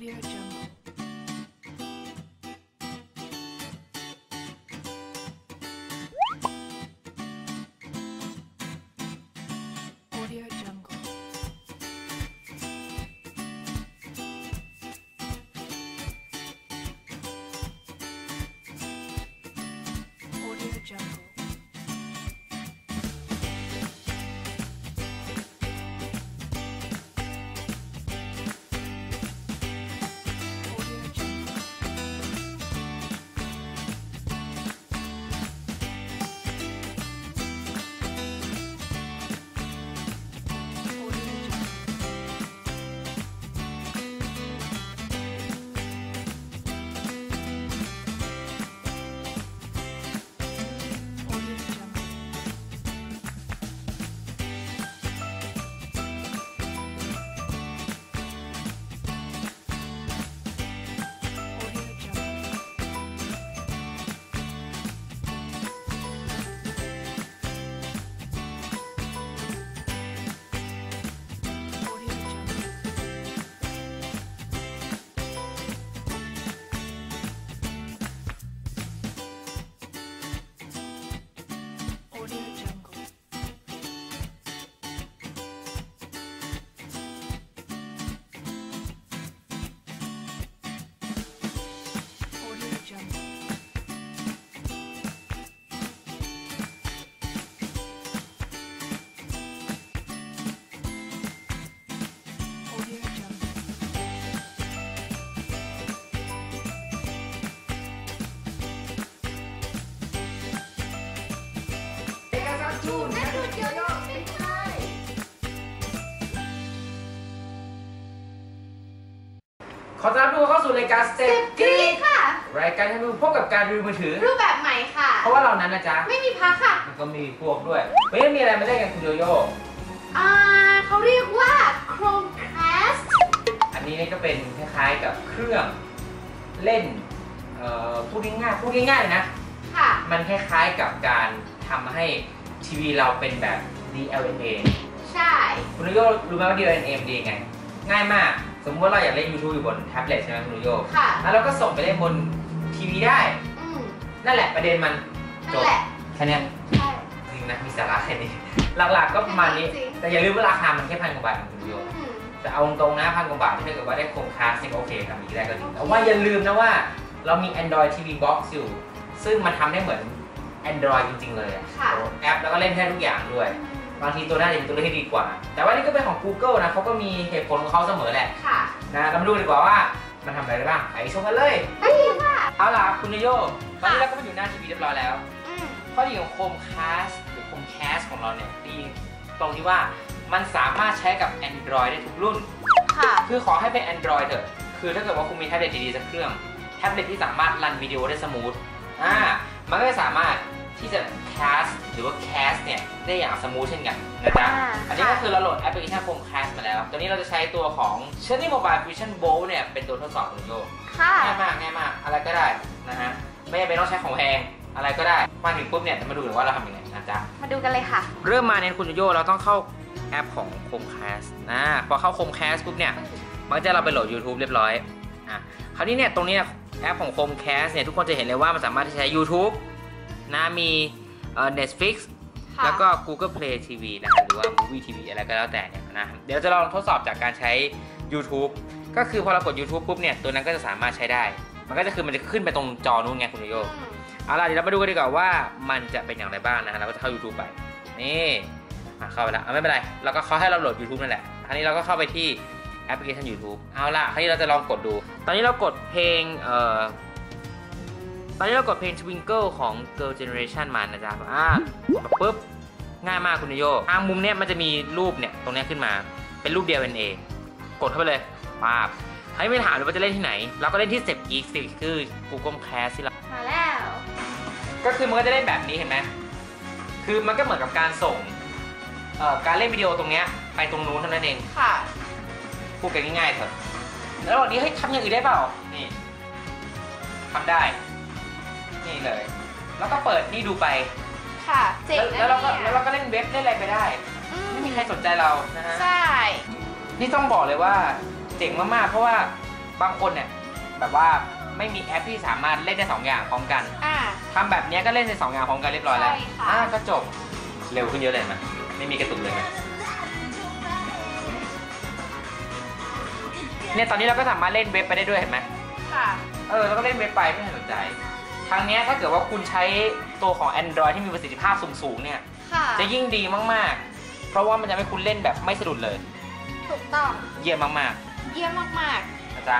Audio Jungle. ขอต้อนรับทุกคนเข้าสู่รายการสเต็ปกรีดค่ะ รายการที่มึงพบกับการรีวิวมือถือ รูปแบบใหม่ค่ะ เพราะว่าเรานั้นนะจ๊ะ ไม่มีพักค่ะ มันก็มีพวกด้วยวันนี้มีอะไรมาเล่นกันคุณโยโย่อ่าเขาเรียกว่า Chromecast อันนี้นี่ก็เป็นคล้ายๆกับเครื่องเล่น เอ่อ พูดง่ายๆพูดง่ายๆเลยนะ ค่ะ มันคล้ายๆกับการทำให้ทีวีเราเป็นแบบ DLNA ใช่ คุณโยโย่รู้ไหมว่า DLNA มันดียังไง ง่ายมาก สมมติว่าเราอยากเล่น YouTube อยู่บนแท็บเล็ตใช่ไหมคุณโยโย่ค่ะ แล้วเราก็ส่งไปเล่นบนทีวีได้ อืมนั่นแหละประเด็นมันจนั่นบแหละแค่เนี้ยใช่ จริงนะมีสาระแค่นี้ หลักๆก็ประมาณนี้ จริง แต่อย่าลืมว่าราคามันแค่พันกว่าบาทคุณโยอืม แต่เอาตรงๆนะพันกว่าบาทถ้าเกิดว่าได้โครงคลาสเนี่ยโอเคทำอย่างนี้ได้ก็ดีแต่ว่าอย่าลืมนะว่าเรามี Android TV Box อยู่ ซึ่งมันทำได้เหมือน Android จริงๆเลยอะค่ะแอปแล้วก็เล่นได้ทุกอย่างด้วย บางทีตัวหน้าจะเป็นตัวเลือกที่ดีกว่า แต่ว่านี่ก็เป็นของ Google นะเขาก็มีเหตุผลของเขาเสมอแหละค่ะนะเรามาดูดีกว่าว่ามันทำอะไรได้บ้างไปชมกันเลยไปค่ะเอาล่ะคุณโยตอนนี้เราก็มาอยู่หน้าทีวีเรียบร้อยแล้วอืมข้อดีของ Chromecast หรือ Chromecast ของเราเนี่ยดีตรงที่ว่ามันสามารถใช้กับ Android ได้ทุกรุ่นค่ะคือขอให้เป็น Android เถอะ คือถ้าเกิดว่าคุณมีแท็บเล็ตดีๆสักเครื่องแท็บเล็ตที่สามารถรันวิดีโอได้สมูทอ่ามันก็จะสามารถ ที่จะ cast หรือว่า cast เนี่ยได้อย่างสมูทเช่นกันนะจ๊ะ อ่าอันนี้ก็ค่ะ คือเราโหลดแอปพลิเคชัน Chromecast มาแล้วตัวนี้เราจะใช้ตัวของ Xiaomi Mobile Vision Pro เนี่ยเป็นตัวทดสอบคุณโยค่ะ ง่ายมากง่ายมาก อะไรก็ได้นะฮะ ไม่จำเป็นต้องใช้ของแพง อะไรก็ได้ มาถึงปุ๊บเนี่ยจะมาดูกันว่าเราทำยังไงนะจ๊ะ มาดูกันเลยค่ะ เริ่มมาเนี่ยคุณโยโย่เราต้องเข้าแอปของ Chromecast นะพอเข้า Chromecast ปุ๊บเนี่ยมันก็จะเราไปโหลด YouTube เรียบร้อยอะคราวนี้เนี่ยตรงนี้เนี่ยแอปของ Chromecast เนี่ยทุกคนจะเห็นเลยว่ามันสามารถที่จะใช้ YouTube นะมีเอ่อ Netflix ค่ะ แล้วก็ Google Play TV นะหรือว่า Movie TV อะไรก็แล้วแต่เนี่ยนะเดี๋ยวจะลองทดสอบจากการใช้ YouTube ก็คือพอเรากด YouTube ปุ๊บเนี่ยตัวนั้นก็จะสามารถใช้ได้ มันก็จะคือมันจะขึ้นไปตรงจอนู้นไงคุณโยโย่อืมเอาล่ะเดี๋ยวเรามาดูกันดีกว่าว่ามันจะเป็นอย่างไรบ้างนะฮะเราก็จะเข้า YouTube ไปนี่อะเข้าไปแล้วอะไม่เป็นไรเราก็เขาให้เราโหลด YouTube นั่นแหละคราวนี้เราก็เข้าไปที่แอปพลิเคชัน YouTube เอาล่ะคราวนี้เราจะลองกดดู ตอนนี้เรากดเพลงเอ่อ ตอนนี้เรากดเพลง Twinkle ของ Girl Generation มานะจ๊ะอ่ากดปุ๊บ ง่ายมากคุณนโยทางมุมเนี้ยมันจะมีรูปเนี่ยตรงเนี้ยขึ้นมา เป็นรูปเดียวเป็นเกดเข้าไปเลยป๊าบให้ไม่ถามเลยว่าจะเล่นที่ไหน เราก็เล่นที่ Step Geek สิคือ Google Cast ที่เรามาแล้ว ก็คือมันก็จะได้แบบนี้เห็นไหม คือมันก็เหมือนกับการส่งเอ่อการเล่นวิดีโอตรงเนี้ยไปตรงนู้นเท่านั้นเอง ค่ะ พูดกันง่ายๆเถอะ แล้วระหว่างนี้เฮ้ยทำอย่างอื่นได้เปล่า นี่ทำได้ นี่เลย แล้วก็เปิดนี่ดูไป ค่ะเจ๋งแล้วนะแล้วเราก็เนี่ยแล้วเราก็เล่นเว็บเล่นอะไรไปได้ อืไม่มีใครสนใจเรานะฮะ ใช่ นี่ต้องบอกเลยว่าเจ๋งมาก ๆ เพราะว่าบางคนเนี่ยแบบว่าไม่มีแอปที่สามารถเล่นได้สองอย่างพร้อมกันอ่า ทำแบบเนี้ยก็เล่นในสองอย่างพร้อมกันเรียบร้อยแล้วใช่ค่ะ อ่าก็จบเร็วขึ้นเยอะเลยเห็นไหมไม่มีกระตุกเลยเห็นไหมเนี่ยตอนนี้เราก็สามารถเล่นเว็บไปได้ด้วยเห็นไหมค่ะ เออแล้วก็เล่นเว็บไปไม่น่าสนใจ ทางเนี้ยถ้าเกิดว่าคุณใช้ตัวของ Android ที่มีประสิทธิภาพสูงๆเนี่ย ค่ะ จะยิ่งดีมากๆ เพราะว่ามันจะให้คุณเล่นแบบไม่สะดุดเลย ถูกต้อง เยี่ยมมากเยี่ยมมากๆนะจ๊ะ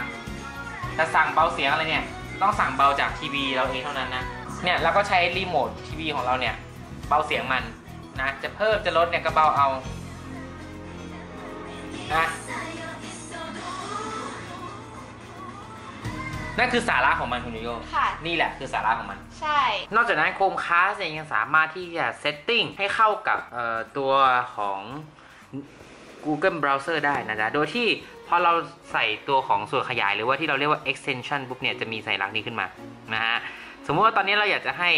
จะสั่งเบาเสียงอะไรเนี่ย ต้องสั่งเบาจากทีวีเราเองเท่านั้นนะ เนี่ยเราก็ใช้รีโมททีวีของเราเนี่ย เบาเสียงมันนะ จะเพิ่มจะลดเนี่ยก็เบาเอา นะ นั่นคือสาระของมันคุณโยโยๆค่ะ นี่แหละคือสาระของมัน ใช่ นอกจากนั้นโคมคาสเองยังสามารถที่จะเซตติ้งให้เข้ากับเอ่อตัวของ Google Browser ได้นะจ๊ะ โดยที่พอเราใส่ตัวของส่วนขยายหรือว่าที่เราเรียกว่า extension ปุ๊บเนี่ยจะมีสัญลักษณ์นี้ขึ้นมานะฮะ สมมติว่าตอนนี้เราอยากจะให้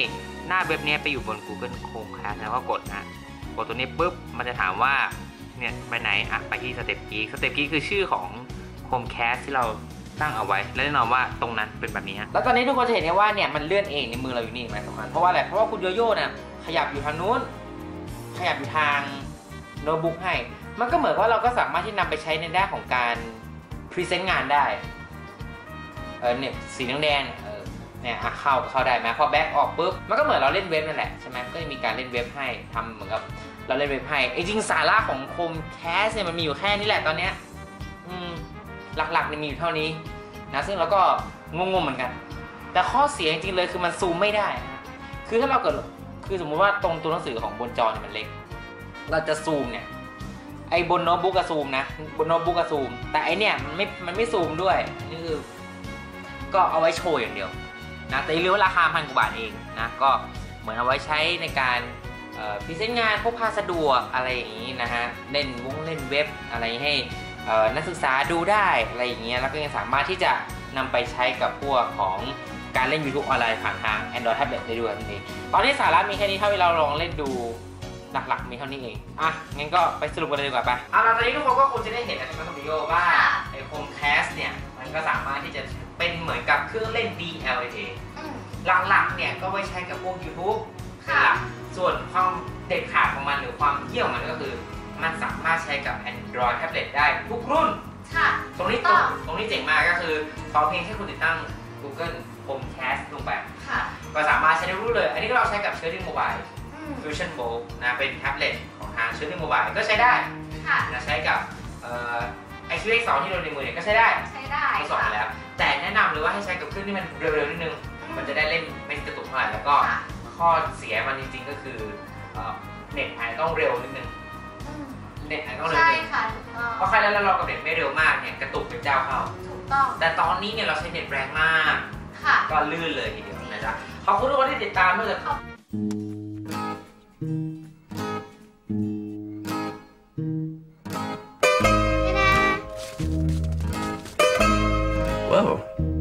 หน้าเว็บเนี้ยไปอยู่บน Google Chromecast นะก็กดนะกดตัวนี้ปุ๊บมันจะถามว่าเนี่ยไปไหนอะไปที่ Step Geek Step Geek คือชื่อของ Chromecast ที่เรา ตั้งเอาไว้ และแน่นอนว่าตรงนั้นเป็นแบบนี้ฮะแล้วตอนนี้ทุกคนจะเห็นได้ว่าเนี่ยมันเลื่อนเองในมือเราอยู่นี่ไหมสำคัญเพราะว่าอะไรเพราะว่าคุณโยโย่เนี่ยขยับอยู่ทางนู้น ขยับอยู่ทางโน้ตบุ๊กให้ มันก็เหมือนว่าเราก็สามารถที่นำไปใช้ในด้านของการพรีเซนต์งานได้เออเนี่ยสีแดงเนี่ยเออเนี่ยเข้าเข้าได้ไหมพอแบ็กออกปุ๊บมันก็เหมือนเราเล่นเว็บนั่นแหละใช่ไหมก็จะมีการเล่นเว็บให้ทำเหมือนกับเราเล่นเว็บให้จริงสาระของโคมแคสเนี่ยมันมีอยู่แค่นี้แหละตอนเนี้ย หลักๆเนี่ยมีอยู่เท่านี้นะซึ่งเราก็งงๆเหมือนกัน แต่ข้อเสียจริงๆเลยคือมันซูมไม่ได้นะคือถ้าเราเกิดคือสมมุติว่าตรงตัวหนังสือของบนจอเนี่ยมันเล็ก เราจะซูมเนี่ยไอ้บนโน้ตบุ๊กก็ซูมนะบนโน้ตบุ๊กก็ซูม แต่ไอเนี่ยมันไม่มันไม่ซูมด้วยนี่คือก็เอาไว้โชว์อย่างเดียวนะแต่อย่าลืมว่าราคาพันกว่าบาทเองนะก็เหมือนเอาไว้ใช้ในการพรีเซนต์งานพวกพาสะดวกอะไรอย่างนี้นะฮะเล่นวงเล่นเว็บอะไรให้ นักศึกษาดูได้อะไรอย่างเงี้ยแล้วก็ยังสามารถที่จะนำไปใช้กับพวกของการเล่น YouTube ออนไลน์ผ่านทาง Android Tablet ได้ด้วยนั่นเองตอนนี้สาระมีแค่นี้เท่าที่เราลองเล่นดูหลักๆ มีเท่านี้เอง อะ งั้นก็ไปสรุปกันเลยดีกว่าไปเอาล่ะตอนนี้ทุกคนก็คงจะได้เห็นแล้วใช่ไหมคุณดิโอว่าค่ะไอโคมแคสเนี่ย มันก็สามารถที่จะเป็นเหมือนกับเครื่องเล่น DLA อืมหลักๆ เนี่ย ก็ไว้ใช้กับพวก YouTube เป็นค่ะหลักส่วนความเด็ดขาดของมันหรือความเยี่ยมของมันก็คือ มันสามารถใช้กับ Android Tablet ได้ทุกรุ่น ค่ะ ตรงนี้ถูตกรต้องงตรงนี้เจ๋งมากก็คือขอเพียงแค่คุณติดตั้ง Google Chromecast ลงไป ค่ะ ก็สามารถใช้ได้รู้เลย อันนี้ก็เราใช้กับ Cherry Mobile อืม Fusion Bow นะ เป็นแท็บเล็ตของทาง Cherry Mobile ก็ใช้ได้ค่ะ นะใช้กับเอ่อ iQX 2ที่เราในมือเนี่ยก็ใช้ได้ใช้ได้ทดสอบค่ะ มาแล้ว แต่แนะนำเลยว่าให้ใช้กับเครื่องที่มันเร็วๆนิดนึง มันจะได้เล่นไม่กระตุกเท่าไหร่แล้วก็ค่ะ ข้อเสียมันจริงๆก็คือเอ่อเน็ตอาจจะต้องเร็วนิดนึง อืม เน็ตอาจจะต้องเร็วใช่นิดนึงค่ะถูกต้องเพราะใครแล้วเรากับเน็ตไม่เร็วมากเนี่ยกระตุกเป็นเจ้าเข้า ถูกต้องแต่ตอนนี้เนี่ยเราใช้เน็ตแรงมาก ค่ะ ก็ลื่นเลยทีเดียวนะจ๊ะขอบคุณทุกคนที่ติดตามด้วย Whoa. Showtime.